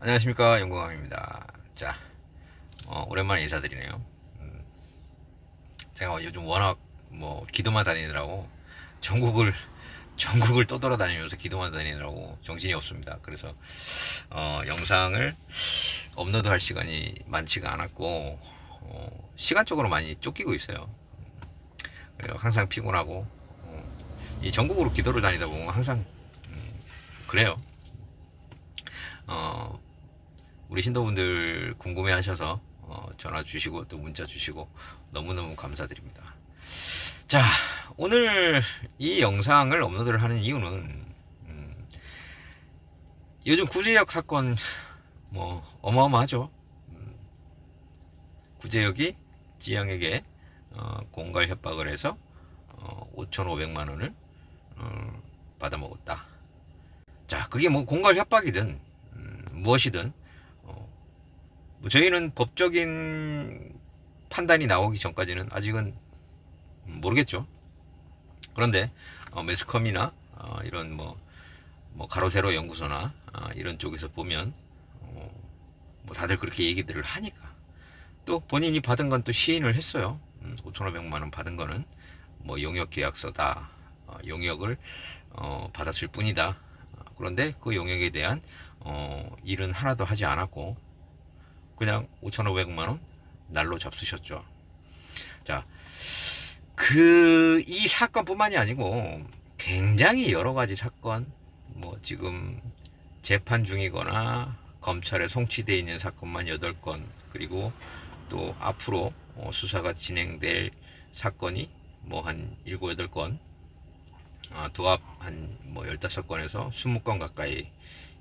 안녕하십니까 연구감입니다. 자, 어, 오랜만에 인사드리네요. 음, 제가 요즘 워낙 뭐 기도만 다니느라고 전국을 전국을 떠돌아다니면서 기도만 다니느라고 정신이 없습니다. 그래서 어, 영상을 업로드할 시간이 많지가 않았고 어, 시간적으로 많이 쫓기고 있어요. 항상 피곤하고 어, 이 전국으로 기도를 다니다 보면 항상 음, 그래요. 어, 우리 신도분들 궁금해 하셔서 어, 전화 주시고 또 문자 주시고 너무너무 감사드립니다. 자, 오늘 이 영상을 업로드를 하는 이유는 음, 요즘 구제역 사건 뭐 어마어마하죠. 음, 구제역이 지영에게 어, 공갈 협박을 해서 어, 5,500만 원을 어, 받아먹었다. 자, 그게 뭐 공갈 협박이든 음, 무엇이든 어, 뭐 저희는 법적인 판단이 나오기 전까지는 아직은 모르겠죠. 그런데 어, 매스컴이나 어, 이런 뭐, 뭐 가로세로 연구소나 어, 이런 쪽에서 보면 어, 뭐 다들 그렇게 얘기들을 하니까 또 본인이 받은 건 또 시인을 했어요. 음, 5,500만 원 받은 거는 뭐 용역 계약서다. 어, 용역을 어, 받았을 뿐이다. 어, 그런데 그 용역에 대한 어, 일은 하나도 하지 않았고 그냥 5,500만 원 날로 잡수셨죠. 자, 그 이 사건뿐만이 아니고 굉장히 여러 가지 사건 뭐 지금 재판 중이거나 검찰에 송치되어 있는 사건만 8건 그리고 또 앞으로 어, 수사가 진행될 사건이 뭐 한 7, 8건 아, 도합 한뭐 15건에서 20건 가까이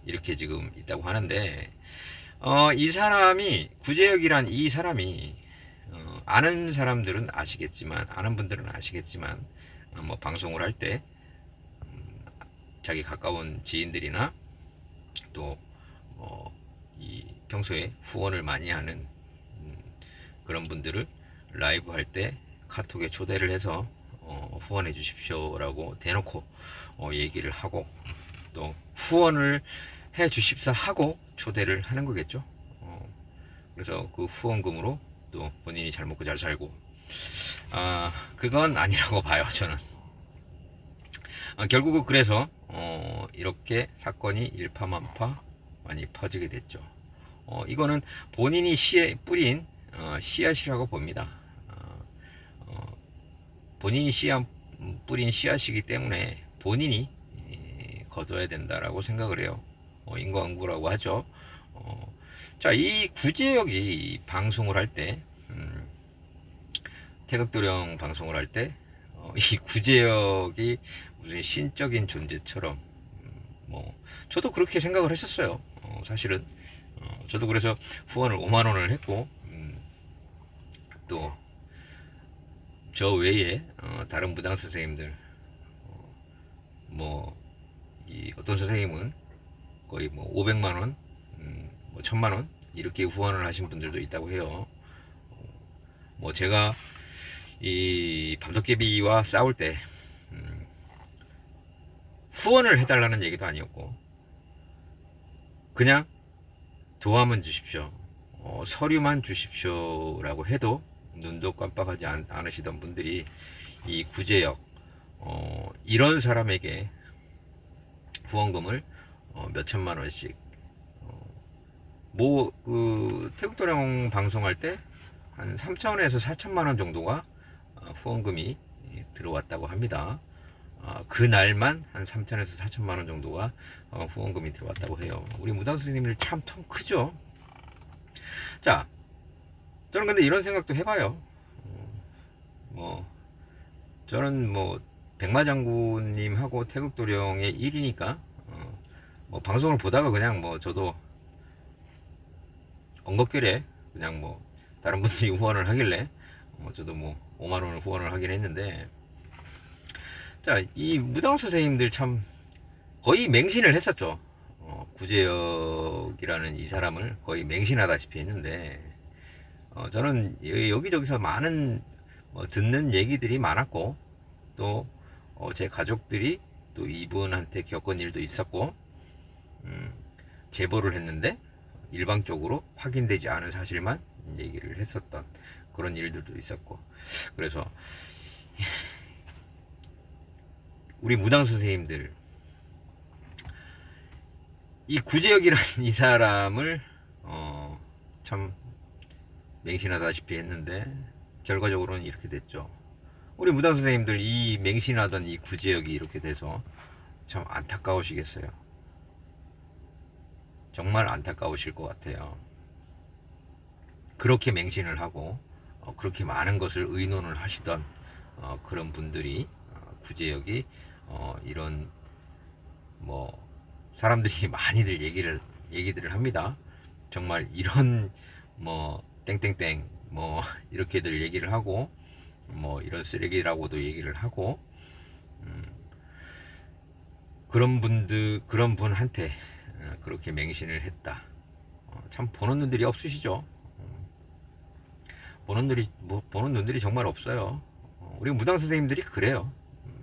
이렇게 지금 있다고 하는데 어, 이 사람이 구제혁이란 이 사람이 어, 아는 사람들은 아시겠지만 아는 분들은 아시겠지만 어, 뭐 방송을 할때 음, 자기 가까운 지인들이나 또뭐이 평소에 후원을 많이 하는 음, 그런 분들을 라이브 할 때 카톡에 초대를 해서 어, 후원해 주십시오라고 대놓고 어, 얘기를 하고 또 후원을 해 주십사 하고 초대를 하는 거겠죠. 어, 그래서 그 후원금으로 또 본인이 잘 먹고 잘 살고 아 그건 아니라고 봐요 저는. 아, 결국은 그래서 어, 이렇게 사건이 일파만파 많이 퍼지게 됐죠. 어, 이거는 본인이 씨에 뿌린 어, 씨앗이라고 봅니다. 어, 어, 본인이 씨앗 뿌린 씨앗이기 때문에 본인이 에, 거둬야 된다라고 생각을 해요. 어, 인과응보라고 하죠. 어, 자, 이 구제역이 방송을 할 때, 음, 태극도령 방송을 할 때, 어, 이 구제역이 무슨 신적인 존재처럼, 음, 뭐, 저도 그렇게 생각을 했었어요. 어, 사실은. 어, 저도 그래서 후원을 5만원을 했고, 음, 또, 저 외에, 어, 다른 무당 선생님들, 어, 뭐, 이 어떤 선생님은 거의 뭐 500만 원, 음, 뭐 1000만 원 이렇게 후원을 하신 분들도 있다고 해요. 어, 뭐 제가 이 밤도깨비와 싸울 때 음, 후원을 해달라는 얘기도 아니었고 그냥 도움은 주십시오. 어, 서류만 주십시오라고 해도 눈도 깜빡하지 않, 않으시던 분들이 이 구제역 어, 이런 사람에게 후원금을 어, 몇 천만 원씩 어, 뭐 그 태국도령 방송할 때 한 3천원에서 4천만 원 정도가 어, 후원금이 예, 들어왔다고 합니다. 어, 그 날만 한 3천에서 4천만 원 정도가 어, 후원금이 들어왔다고 해요. 우리 무당 스님들 참 통 크죠. 자, 저는 근데 이런 생각도 해봐요. 어, 뭐 저는 뭐 백마장군님하고 태극도령의 일이니까 어, 뭐 방송을 보다가 그냥 뭐 저도 엉겁결에 그냥 뭐 다른 분들이 후원을 하길래. 뭐 저도 뭐 5만 원을 후원을 하긴 했는데. 자 이 무당 선생님들 참 거의 맹신을 했었죠. 구제혁이라는 이 사람을 거의 맹신하다시피 했는데. 어, 저는 여- 여기저기서 많은 뭐 듣는 얘기들이 많았고 또제 가족들이 또 이분한테 겪은 일도 있었고 음, 제보를 했는데 일방적으로 확인되지 않은 사실만 얘기를 했었던 그런 일들도 있었고 그래서 우리 무당 선생님들 이 구제혁이라는 이 사람을 어, 참 맹신하다시피 했는데 결과적으로는 이렇게 됐죠. 우리 무당 선생님들 이 맹신하던 이 구제혁이 이렇게 돼서 참 안타까우시겠어요. 정말 안타까우실 것 같아요. 그렇게 맹신을 하고 어, 그렇게 많은 것을 의논을 하시던 어, 그런 분들이 어, 구제혁이 어, 이런 뭐 사람들이 많이들 얘기를 얘기들을 합니다. 정말 이런 뭐 땡땡땡 뭐 이렇게들 얘기를 하고 뭐 이런 쓰레기라고도 얘기를 하고 음, 그런 분들 그런 분한테 어, 그렇게 맹신을 했다. 어, 참 보는 눈들이 없으시죠. 음, 보는 눈들이 뭐 보는 눈들이 정말 없어요. 어, 우리 무당 선생님들이 그래요. 음,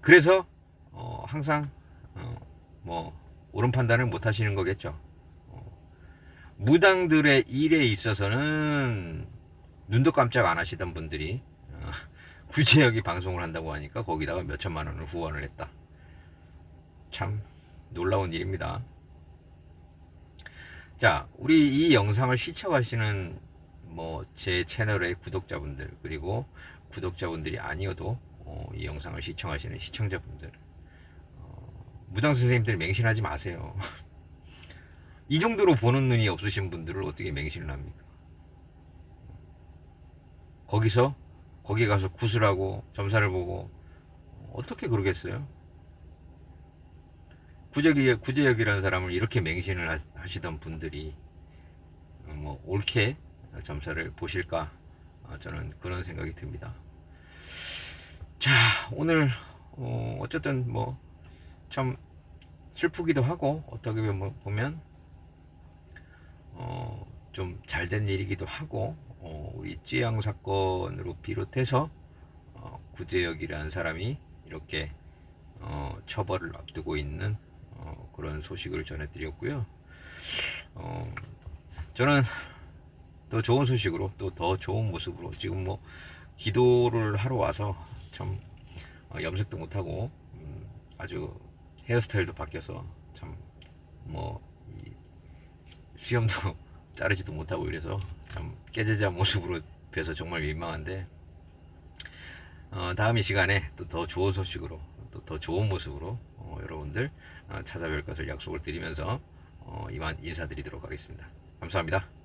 그래서 어, 항상 어, 뭐 옳은 판단을 못 하시는 거겠죠. 어, 무당들의 일에 있어서는 눈도 깜짝 안 하시던 분들이 어, 구제혁이 방송을 한다고 하니까 거기다가 몇 천만 원을 후원을 했다. 참 놀라운 일입니다. 자, 우리 이 영상을 시청하시는 뭐 제 채널의 구독자분들 그리고 구독자분들이 아니어도 어, 이 영상을 시청하시는 시청자분들 어, 무당 선생님들 맹신하지 마세요. 이 정도로 보는 눈이 없으신 분들을 어떻게 맹신을 합니까? 거기서 거기 가서 구슬하고 점사를 보고 어떻게 그러겠어요? 구제기 구제역이라는 사람을 이렇게 맹신을 하- 하시던 분들이 어, 뭐 옳게 점사를 보실까 어, 저는 그런 생각이 듭니다. 자 오늘 어, 어쨌든 뭐 참 슬프기도 하고 어떻게 보면 보면 어, 좀 잘 된 일이기도 하고 어, 우리 찌양 사건으로 비롯해서 어, 구제혁이라는 사람이 이렇게 어, 처벌을 앞두고 있는 어, 그런 소식을 전해드렸고요. 어, 저는 더 좋은 소식으로 또 더 좋은 모습으로 지금 뭐 기도를 하러 와서 참 어, 염색도 못하고 음, 아주 헤어스타일도 바뀌어서 참 뭐 수염도 자르지도 못하고 이래서 참 깨제자 모습으로 뵈서 정말 민망한데 어, 다음 이 시간에 또 더 좋은 소식으로 또 더 좋은 모습으로 어, 여러분들 어, 찾아뵐 것을 약속을 드리면서 어, 이만 인사드리도록 하겠습니다. 감사합니다.